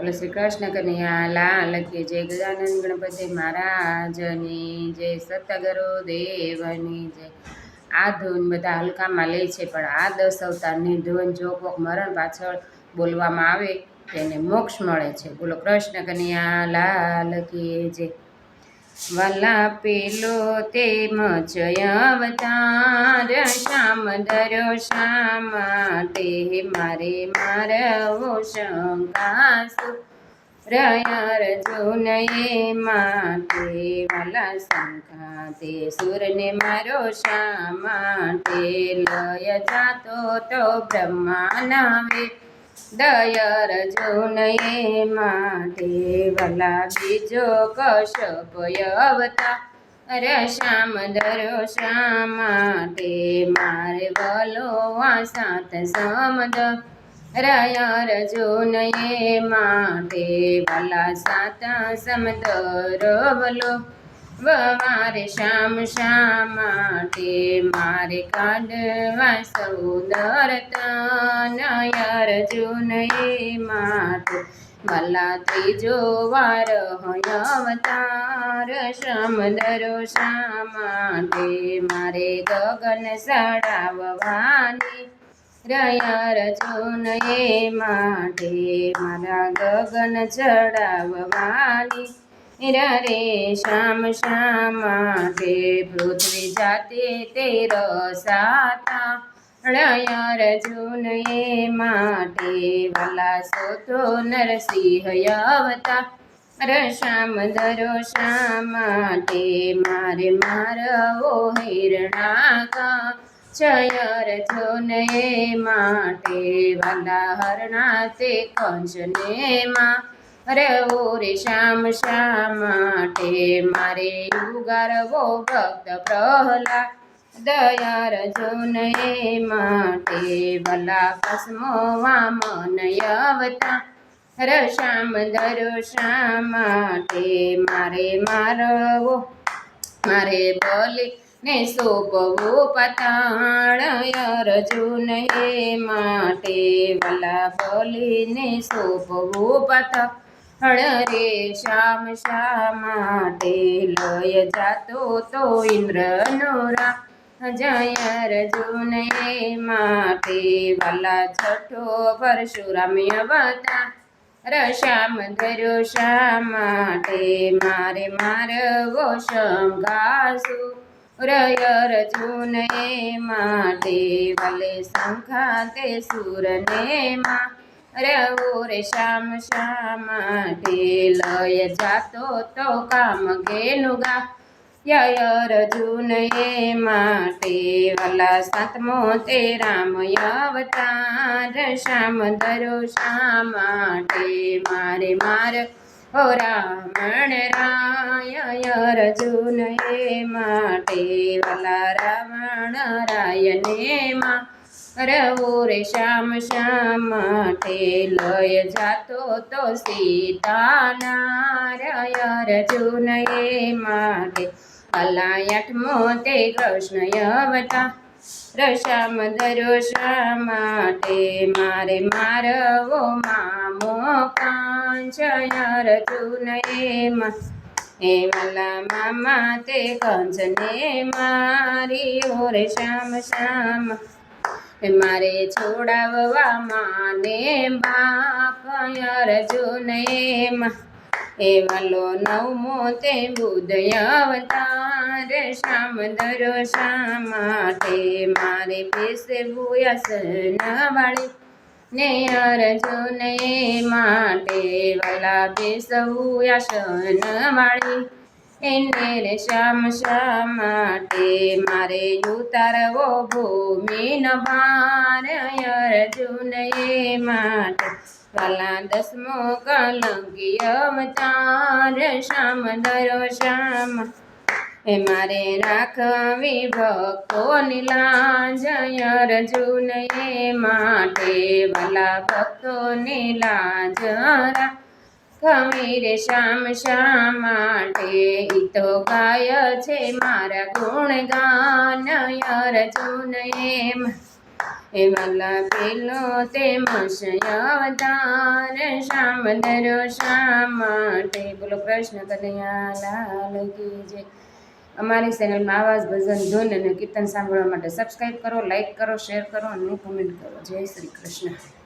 બોલો શ્રી કૃષ્ણ કન્યા લાલ કે જય ગજાનંદ ગણપતિ મહારાજની, જય સતગરો દેવની, જય. આ ધૂન બધા હલકામાં લે છે, પણ આ દસ અવતારની ધૂન જો કોક મરણ પાછળ બોલવામાં આવે, તેને મોક્ષ મળે છે. બોલો કૃષ્ણ કન્યા લાલ કે જય. વાલા પેલો તે જય અવતાર, શ્યામ દરો શા માટે મારે મારવો શંકાસુ. રયાર જુનયે માટે વાલા શંકા તે સુરને મારો શા માટે લય જાતો તો બ્રહ્માનાવે દયર જોનયે માટે ભલા બીજો કશ્યપ અવતા અરે શ્યામ દરો શા માટે મારે વલો આ સાત સમદ રયર જોનયે માટે ભલા સાત સમદ રવલો મારે શ્યામ શા માટે મારે કાઢવા સૌદર તનયર જુનએ માટે ભલા ત્રીજો વાર અવતાર શ્રમ દરો શા માટે મારે ગગન સડાવવાની. રયાર એ માટે મારા ગગન ચડાવવાની. રે શ્યામ શ્યામા માટે પૃથ્વી જાતે તેર સાતા રયાર એ માટે વાલા સોતો નરસિંહ અવતા રશામ દરો શા માટે મારે મારવો હિરણાકા જયર જોને માટે વલા હરણા તે કંજને માં અરે ઓ રે શ્યામ શ્યામ માટે મારે ઉગારવો ભક્ત પ્રહલા દયાર એ માટે ભલા કસ્મો વામન અવતા શ્યામ, દરો શા માટે મારે મારવો. મારે બોલી ને સોપવો પતાણ અર્જુન એ માટે વલા બોલીને સોપવો પતાળ રે શ્યામ શા માટે લય જાતો તો ઇન્દ્રનો રા જય અર્જુન હે માટે વાલા છઠ્ઠો પરશુરામ અવતા શ્યામ ધર્યો શા માટે મારે મારવો શંકાસુ રયર જુને માટે ભલે શંખા તે સુરને માં. રવો રે શ્યામ શા માટે લય જાતો તો કામ ગેનું ગા. યર એ માટે વલા સાતમો તે રામ અવતાર શ્યામ ધરો શા માટે મારે માર. હો રામણ રાય અર્જુન એ માટે વલા રાવણ રાયને માં. રવો રે શ્યામ શા માટે લય જાતો તો સીતાના રય અર્જુન એ માટે અલાયઠ મોતે કૃષ્ણ અવતા શ્યામ ધરો શા માટે મારે મારવો મામો કાંચયર જુને માં. હે વાલા મામા, તે કંચને મારી. ઓરે શ્યામ શ્યામ મારે છોડાવવા માને બાપ અર્જુને એ વાલો નવમો તે બુદય અવતાર, શ્યામ દરો શા માટે મારે બેસે ભૂયાસન વાળી ને અર્જુને માટે. વાલા બેસવું આસન વાળી એને શ્યામ શા માટે મારે ઉતારવો ભૂમિ ન ભાર અર્જુન એ માટે. કલા દસમો કલંકી અવતાર શ્યામ દરો શ્યામ. એ મારે રાખવી ભક્તોની લાજ અર્જુન એ માટે. ભલા ભક્તોની લાજ કમી રે શ્યામ શા માટે ઈ તો ગાય છે મારા ગુણ ગાન અર્જુન એમ. એ વાલા પેલો તે મશય શ્યામ દરો શા માટે બોલો કૃષ્ણ કનૈયા લાલ કી અમારી ચેનલમાં આવાજ, ભજન, ધૂન અને કીર્તન સાંભળવા માટે સબસ્ક્રાઈબ કરો લાઈક કરો શેર કરો અને કમેન્ટ કરો. જય શ્રી કૃષ્ણ.